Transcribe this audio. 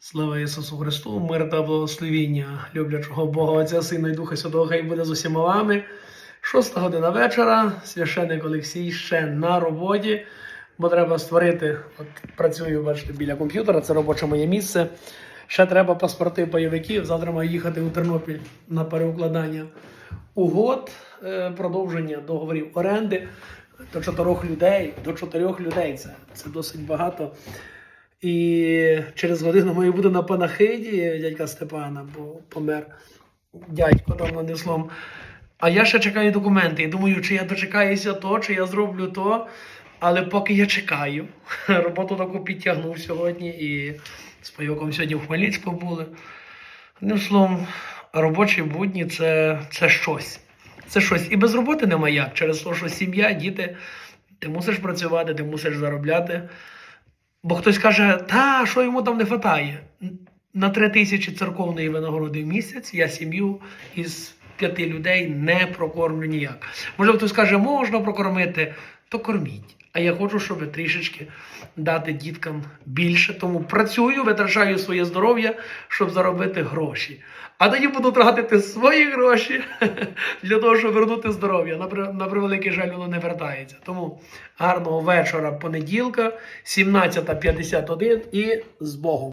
Слава Ісусу Христу, мир та благословіння люблячого Бога Отця, Сина і Духа Святого, хай буде з усіма вами. Шоста година вечора, священник Олексій ще на роботі, бо треба створити. От працюю, бачите, біля комп'ютера, це робоче моє місце. Ще треба паспорти бойовиків. Завтра маю їхати у Тернопіль на переукладання угод, е, продовження договорів оренди до чотирьох людей. До чотирьох людей це, це досить багато. І через годину маю бути на панахиді дядька Степана, бо помер дядько там нанеслом. А я ще чекаю документи. І думаю, чи я дочекаюся то, чи я зроблю то. Але поки я чекаю, роботу таку підтягнув сьогодні і з пайоком сьогодні в Хмельницькому були. Одним словом, робочі будні це, це щось. Це щось. І без роботи нема як. Через те, що сім'я, діти, ти мусиш працювати, ти мусиш заробляти. Бо хтось каже, та що йому там не вистачає? На три тисячі церковної винагороди в місяць я сім'ю із п'яти людей не прокормлю ніяк. Може, хтось каже, можна прокормити, то корміть. А я хочу, щоб трішечки дати діткам більше. Тому працюю, витрачаю своє здоров'я, щоб заробити гроші. А тоді буду тратити свої гроші для того, щоб вернути здоров'я. На превеликий жаль, воно не вертається. Тому гарного вечора понеділка, 17.51 і з Богом.